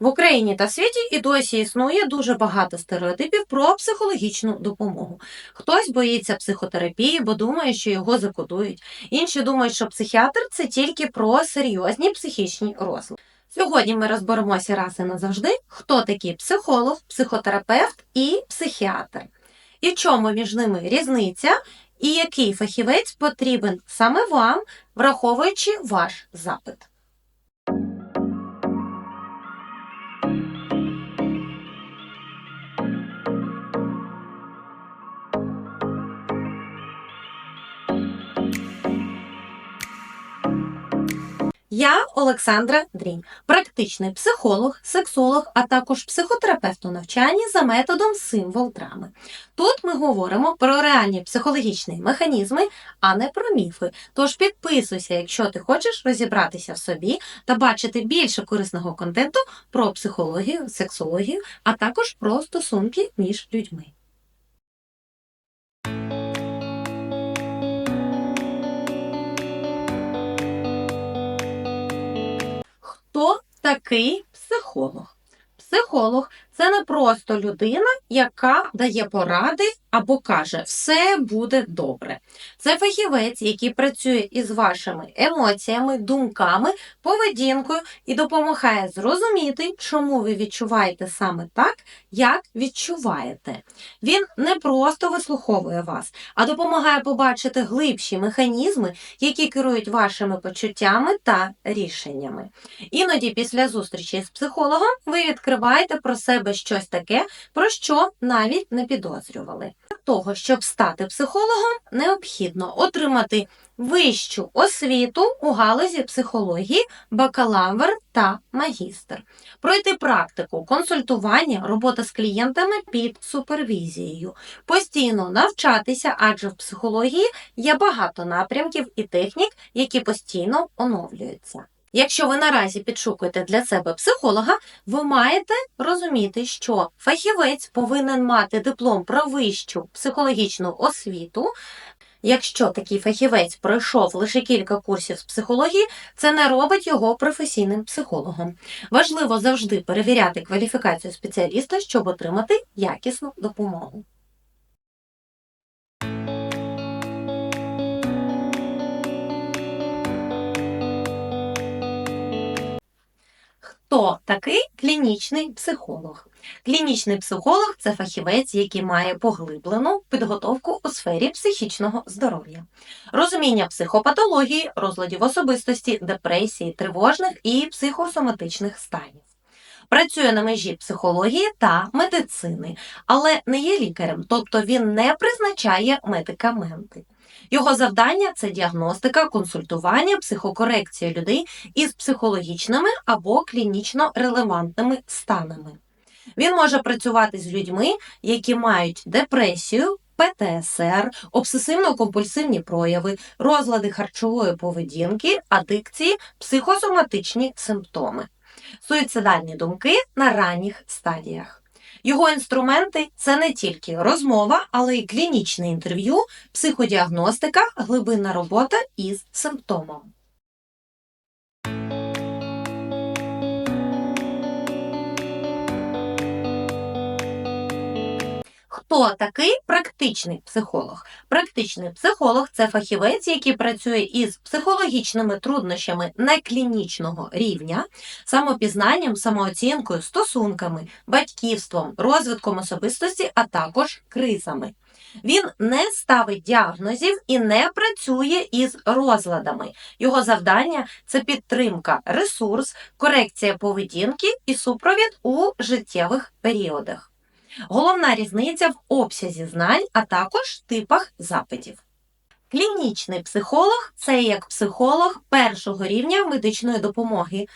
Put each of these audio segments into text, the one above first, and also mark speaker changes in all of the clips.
Speaker 1: В Україні та світі і досі існує дуже багато стереотипів про психологічну допомогу. Хтось боїться психотерапії, бо думає, що його закодують. Інші думають, що психіатр це тільки про серйозні психічні розлади. Сьогодні ми розберемося раз і назавжди, хто такий психолог, психотерапевт і психіатр, і чому між ними різниця, і який фахівець потрібен саме вам, враховуючи ваш запит. Я Олександра Дрінь, практичний психолог, сексолог, а також психотерапевт у навчанні за методом символ драми. Тут ми говоримо про реальні психологічні механізми, а не про міфи. Тож підписуйся, якщо ти хочеш розібратися в собі та бачити більше корисного контенту про психологію, сексологію, а також про стосунки між людьми. Такий психолог? Психолог це не просто людина, яка дає поради або каже, все буде добре. Це фахівець, який працює із вашими емоціями, думками, поведінкою і допомагає зрозуміти, чому ви відчуваєте саме так, як відчуваєте. Він не просто вислуховує вас, а допомагає побачити глибші механізми, які керують вашими почуттями та рішеннями. Іноді після зустрічі з психологом ви відкриваєте про себе щось таке, про що навіть не підозрювали. Для того, щоб стати психологом, необхідно отримати вищу освіту у галузі психології, бакалавр та магістр, пройти практику, консультування, робота з клієнтами під супервізією, постійно навчатися, адже в психології є багато напрямків і технік, які постійно оновлюються. Якщо ви наразі підшукуєте для себе психолога, ви маєте розуміти, що фахівець повинен мати диплом про вищу психологічну освіту. Якщо такий фахівець пройшов лише кілька курсів з психології, це не робить його професійним психологом. Важливо завжди перевіряти кваліфікацію спеціаліста, щоб отримати якісну допомогу. Хто такий клінічний психолог? Клінічний психолог це фахівець, який має поглиблену підготовку у сфері психічного здоров'я, розуміння психопатології, розладів особистості, депресії, тривожних і психосоматичних станів. Працює на межі психології та медицини, але не є лікарем, тобто він не призначає медикаменти. Його завдання це діагностика, консультування, психокорекція людей із психологічними або клінічно релевантними станами. Він може працювати з людьми, які мають депресію, ПТСР, обсесивно-компульсивні прояви, розлади харчової поведінки, адикції, психосоматичні симптоми, суїцидальні думки на ранніх стадіях. Його інструменти це не тільки розмова, але й клінічне інтерв'ю, психодіагностика, глибинна робота із симптомом. Хто такий практичний психолог? Практичний психолог це фахівець, який працює із психологічними труднощами неклінічного рівня, самопізнанням, самооцінкою, стосунками, батьківством, розвитком особистості, а також кризами. Він не ставить діагнозів і не працює із розладами. Його завдання це підтримка, ресурс, корекція поведінки і супровід у життєвих періодах. Головна різниця в обсязі знань, а також типах запитів. Клінічний психолог це як психолог першого рівня медичної допомоги.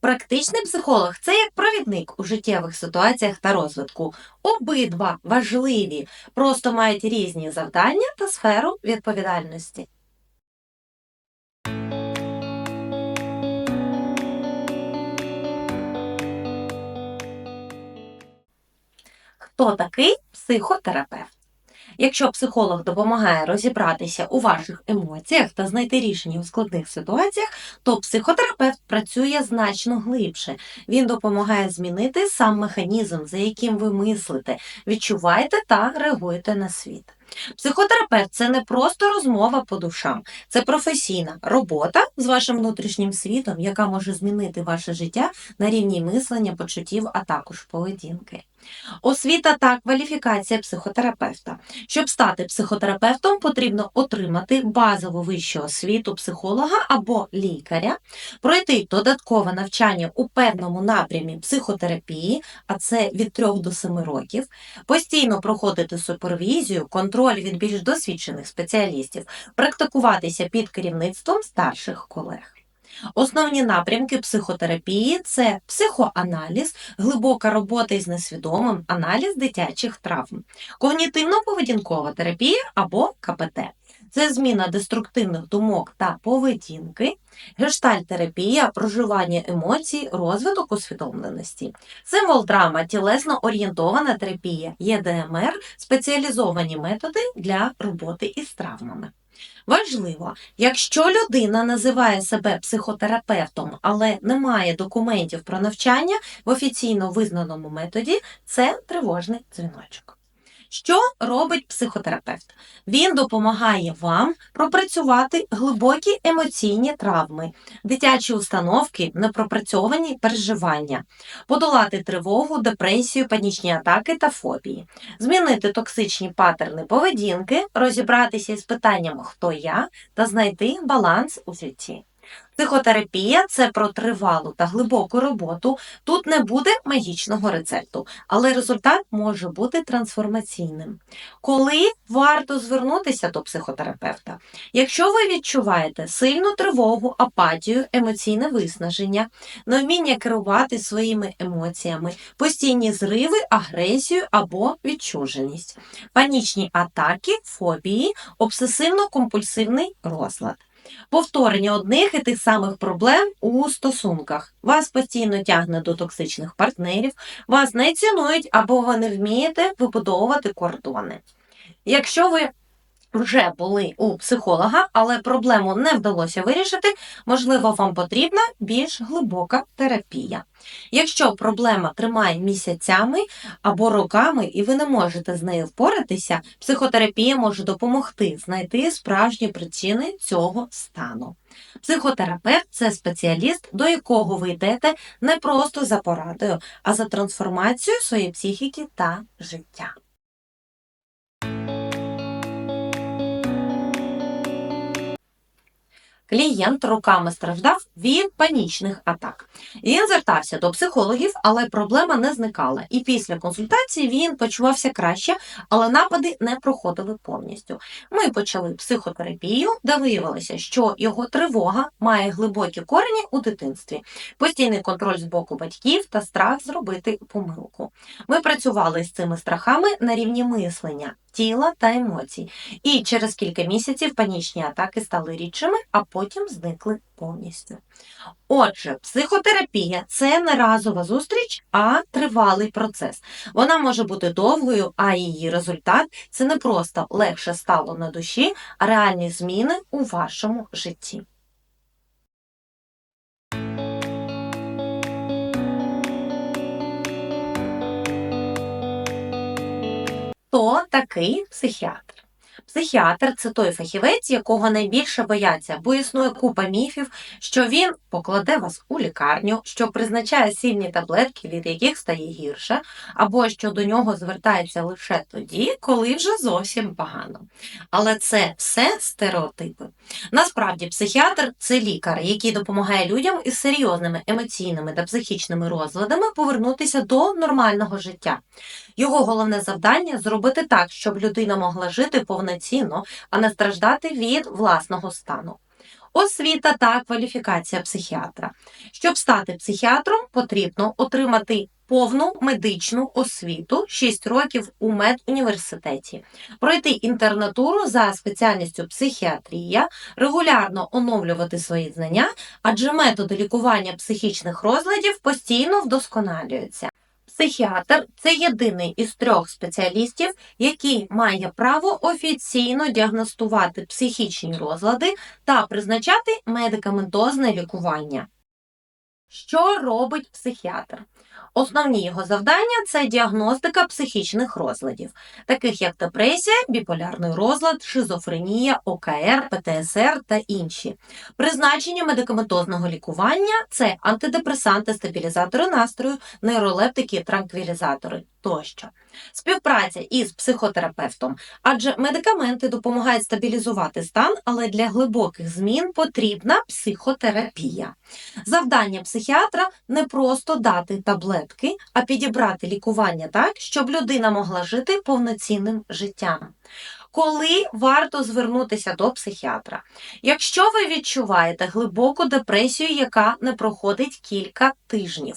Speaker 1: Практичний психолог це як провідник у життєвих ситуаціях та розвитку. Обидва важливі, просто мають різні завдання та сферу відповідальності. Хто такий психотерапевт? Якщо психолог допомагає розібратися у ваших емоціях та знайти рішення у складних ситуаціях, то психотерапевт працює значно глибше. Він допомагає змінити сам механізм, за яким ви мислите, відчуваєте та реагуєте на світ. Психотерапевт це не просто розмова по душам, це професійна робота з вашим внутрішнім світом, яка може змінити ваше життя на рівні мислення, почуттів, а також поведінки. Освіта та кваліфікація психотерапевта. Щоб стати психотерапевтом, потрібно отримати базову вищу освіту психолога або лікаря, пройти додаткове навчання у певному напрямі психотерапії, а це від 3 до 7 років, постійно проходити супервізію, контроль від більш досвідчених спеціалістів, практикуватися під керівництвом старших колег. Основні напрямки психотерапії це психоаналіз, глибока робота із несвідомим, аналіз дитячих травм, когнітивно-поведінкова терапія або КПТ. Це зміна деструктивних думок та поведінки, гештальтерапія, проживання емоцій, розвиток усвідомленості, символ драма, тілесно орієнтована терапія, ЄДМР, спеціалізовані методи для роботи із травмами. Важливо, якщо людина називає себе психотерапевтом, але не має документів про навчання в офіційно визнаному методі, це тривожний дзвіночок. Що робить психотерапевт? Він допомагає вам пропрацювати глибокі емоційні травми, дитячі установки, непропрацьовані переживання, подолати тривогу, депресію, панічні атаки та фобії, змінити токсичні паттерни поведінки, розібратися із питанням хто я та знайти баланс у житті. Психотерапія це про тривалу та глибоку роботу. Тут не буде магічного рецепту, але результат може бути трансформаційним. Коли варто звернутися до психотерапевта? Якщо ви відчуваєте сильну тривогу, апатію, емоційне виснаження, невміння керувати своїми емоціями, постійні зриви, агресію або відчуженість, панічні атаки, фобії, обсесивно-компульсивний розлад. Повторення одних і тих самих проблем у стосунках. Вас постійно тягне до токсичних партнерів, вас не цінують або ви не вмієте вибудовувати кордони. Якщо ви вже були у психолога, але проблему не вдалося вирішити, можливо, вам потрібна більш глибока терапія. Якщо проблема тримає місяцями або роками, і ви не можете з нею впоратися, психотерапія може допомогти знайти справжні причини цього стану. Психотерапевт це спеціаліст, до якого ви йдете не просто за порадою, а за трансформацією своєї психіки та життя. Клієнт роками страждав від панічних атак. Він звертався до психологів, але проблема не зникала. І після консультації він почувався краще, але напади не проходили повністю. Ми почали психотерапію, де виявилося, що його тривога має глибокі корені у дитинстві, постійний контроль з боку батьків та страх зробити помилку. Ми працювали з цими страхами на рівні мислення тіла та емоцій. І через кілька місяців панічні атаки стали рідшими, а потім зникли повністю. Отже, психотерапія це не разова зустріч, а тривалий процес. Вона може бути довгою, а її результат це не просто легше стало на душі, а реальні зміни у вашому житті. Хто такий психіатр? Психіатр це той фахівець, якого найбільше бояться, бо існує купа міфів, що він покладе вас у лікарню, що призначає сильні таблетки, від яких стає гірше, або що до нього звертається лише тоді, коли вже зовсім погано. Але це все стереотипи. Насправді, психіатр це лікар, який допомагає людям із серйозними емоційними та психічними розладами повернутися до нормального життя. Його головне завдання зробити так, щоб людина могла жити повноцінно, а не страждати від власного стану. Освіта та кваліфікація психіатра. Щоб стати психіатром, потрібно отримати повну медичну освіту 6 років у медуніверситеті, пройти інтернатуру за спеціальністю психіатрія, регулярно оновлювати свої знання, адже методи лікування психічних розладів постійно вдосконалюються. Психіатр це єдиний із трьох спеціалістів, який має право офіційно діагностувати психічні розлади та призначати медикаментозне лікування. Що робить психіатр? Основні його завдання це діагностика психічних розладів, таких як депресія, біполярний розлад, шизофренія, ОКР, ПТСР та інші. Призначення медикаментозного лікування це антидепресанти, стабілізатори настрою, нейролептики, транквілізатори тощо. Співпраця із психотерапевтом, адже медикаменти допомагають стабілізувати стан, але для глибоких змін потрібна психотерапія. Завдання психіатра не просто дати таблетки, а підібрати лікування так, щоб людина могла жити повноцінним життям. Коли варто звернутися до психіатра? Якщо ви відчуваєте глибоку депресію, яка не проходить кілька тижнів,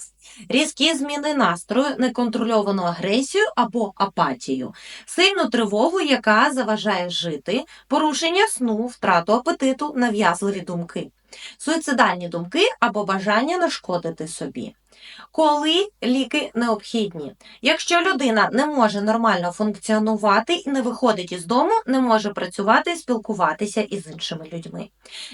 Speaker 1: різкі зміни настрою, неконтрольовану агресію або апатію, сильну тривогу, яка заважає жити, порушення сну, втрату апетиту, нав'язливі думки, суїцидальні думки або бажання нашкодити собі. Коли ліки необхідні? Якщо людина не може нормально функціонувати і не виходить із дому, не може працювати і спілкуватися із іншими людьми.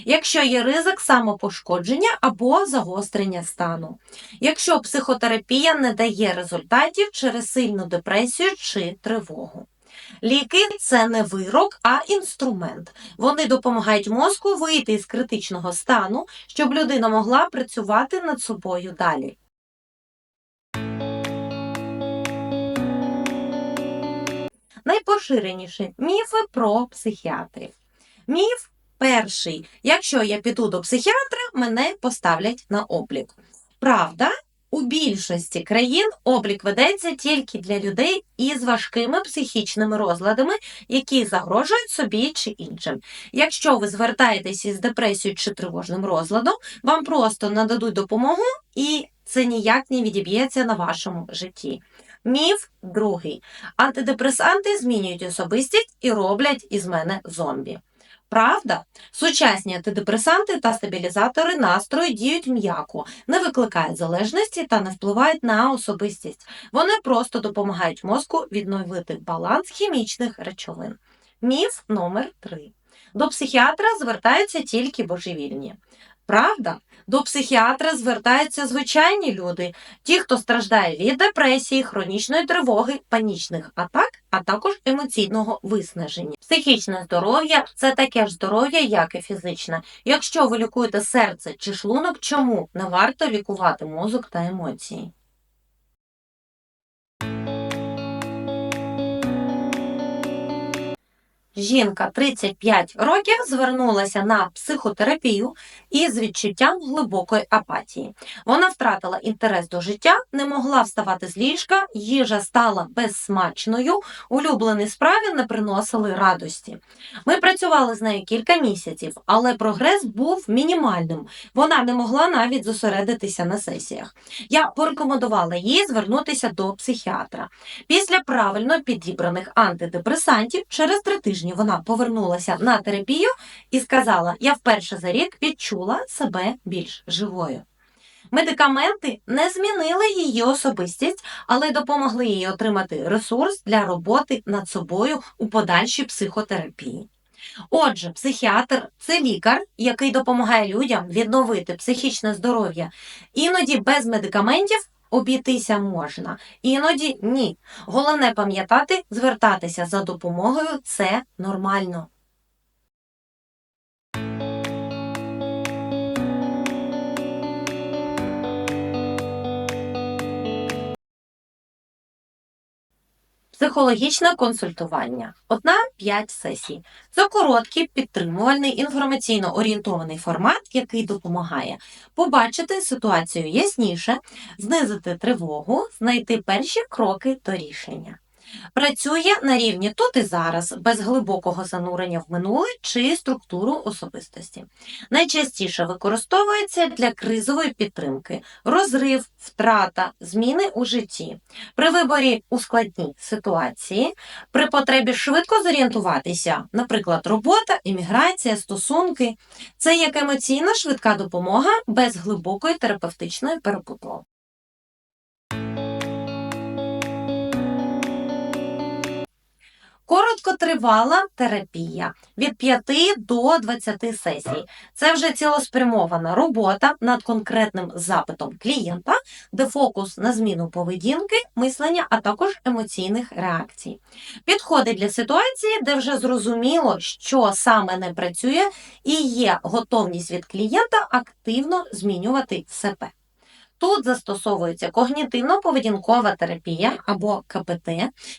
Speaker 1: Якщо є ризик самопошкодження або загострення стану. Якщо психотерапія не дає результатів через сильну депресію чи тривогу. Ліки це не вирок, а інструмент. Вони допомагають мозку вийти із критичного стану, щоб людина могла працювати над собою далі. Найпоширеніші міфи про психіатрів. Міф перший: якщо я піду до психіатра, мене поставлять на облік. Правда, у більшості країн облік ведеться тільки для людей із важкими психічними розладами, які загрожують собі чи іншим. Якщо ви звертаєтесь із депресією чи тривожним розладом, вам просто нададуть допомогу, і це ніяк не відіб'ється на вашому житті. Міф другий. Антидепресанти змінюють особистість і роблять із мене зомбі. Правда, сучасні антидепресанти та стабілізатори настрою діють м'яко, не викликають залежності та не впливають на особистість. Вони просто допомагають мозку відновити баланс хімічних речовин. Міф номер 3. До психіатра звертаються тільки божевільні. Правда, до психіатра звертаються звичайні люди, ті, хто страждає від депресії, хронічної тривоги, панічних атак, а також емоційного виснаження. Психічне здоров'я це таке ж здоров'я, як і фізичне. Якщо ви лікуєте серце чи шлунок, чому не варто лікувати мозок та емоції? Жінка 35 років звернулася на психотерапію із відчуттям глибокої апатії. Вона втратила інтерес до життя, не могла вставати з ліжка, їжа стала безсмачною, улюблені справи не приносили радості. Ми працювали з нею кілька місяців, але прогрес був мінімальним. Вона не могла навіть зосередитися на сесіях. Я порекомендувала їй звернутися до психіатра. Після правильно підібраних антидепресантів через три тижні вона повернулася на терапію і сказала: Я вперше за рік відчула себе більш живою. Медикаменти не змінили її особистість, але допомогли їй отримати ресурс для роботи над собою у подальшій психотерапії. Отже, психіатр це лікар, який допомагає людям відновити психічне здоров'я. Іноді без медикаментів обійтися можна, іноді ні. Головне пам'ятати, звертатися за допомогою це нормально. Психологічне консультування. Одна-п'ять сесій. Це короткий, підтримувальний, інформаційно орієнтований формат, який допомагає побачити ситуацію ясніше, знизити тривогу, знайти перші кроки до рішення. Працює на рівні тут і зараз, без глибокого занурення в минуле чи структуру особистості. Найчастіше використовується для кризової підтримки, розрив, втрата, зміни у житті, при виборі у складній ситуації, при потребі швидко зорієнтуватися, наприклад, робота, імміграція, стосунки. Це як емоційна швидка допомога без глибокої терапевтичної перебудови. Короткотривала терапія від 5 до 20 сесій. Це вже цілеспрямована робота над конкретним запитом клієнта, де фокус на зміну поведінки, мислення, а також емоційних реакцій. Підходить для ситуації, де вже зрозуміло, що саме не працює, і є готовність від клієнта активно змінювати себе. Тут застосовується когнітивно-поведінкова терапія або КПТ,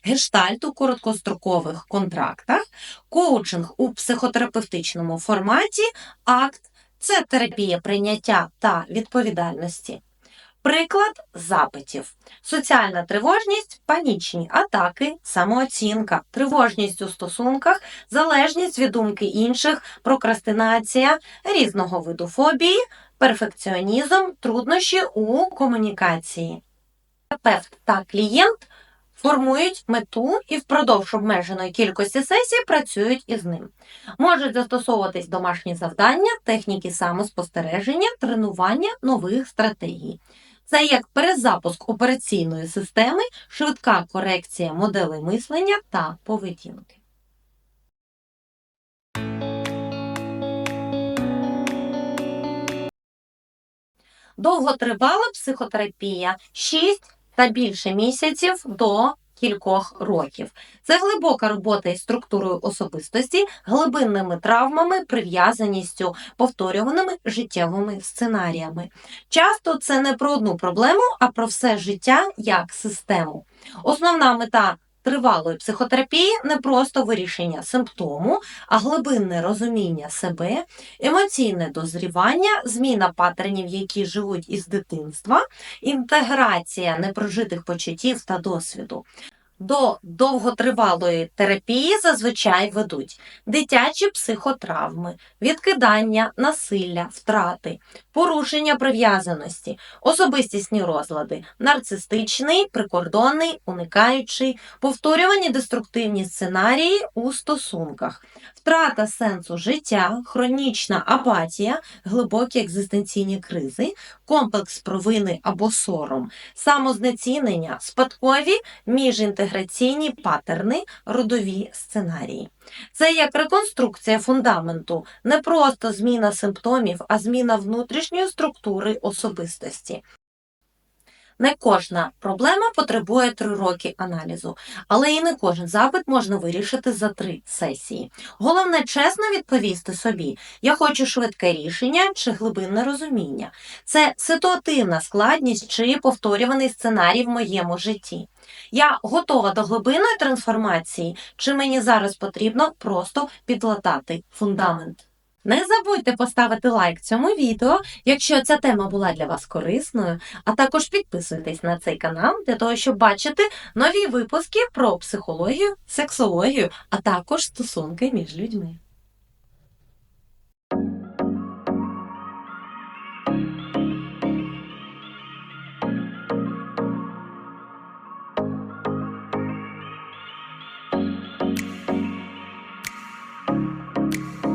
Speaker 1: гештальт у короткострокових контрактах, коучинг у психотерапевтичному форматі, акт. Це терапія прийняття та відповідальності. Приклад запитів: соціальна тривожність, панічні атаки, самооцінка, тривожність у стосунках, залежність від думки інших, прокрастинація, різного виду фобії, перфекціонізм, труднощі у комунікації. Терапевт та клієнт формують мету і впродовж обмеженої кількості сесій працюють із ним. Можуть застосовуватись домашні завдання, техніки самоспостереження, тренування нових стратегій. Це як перезапуск операційної системи, швидка корекція моделей мислення та поведінки. Довготривала психотерапія 6 та більше місяців до кількох років. Це глибока робота із структурою особистості, глибинними травмами, прив'язаністю, повторюваними життєвими сценаріями. Часто це не про одну проблему, а про все життя як систему. Основна мета тривалої психотерапії не просто вирішення симптому, а глибинне розуміння себе, емоційне дозрівання, зміна паттернів, які живуть із дитинства, інтеграція непрожитих почуттів та досвіду. До довготривалої терапії зазвичай ведуть дитячі психотравми, відкидання, насилля, втрати, порушення прив'язаності, особистісні розлади, нарцистичний, прикордонний, уникаючий, повторювані деструктивні сценарії у стосунках, втрата сенсу життя, хронічна апатія, глибокі екзистенційні кризи, комплекс провини або сором, самознецінення, спадкові міжінтеграційні паттерни, родові сценарії. Це як реконструкція фундаменту, не просто зміна симптомів, а зміна внутрішньої структури особистості. Не кожна проблема потребує три роки аналізу, але і не кожен запит можна вирішити за три сесії. Головне чесно відповісти собі: я хочу швидке рішення чи глибинне розуміння. Це ситуативна складність чи повторюваний сценарій в моєму житті. Я готова до глибинної трансформації, чи мені зараз потрібно просто підлатати фундамент. Не забудьте поставити лайк цьому відео, якщо ця тема була для вас корисною, а також підписуйтесь на цей канал для того, щоб бачити нові випуски про психологію, сексологію, а також стосунки між людьми.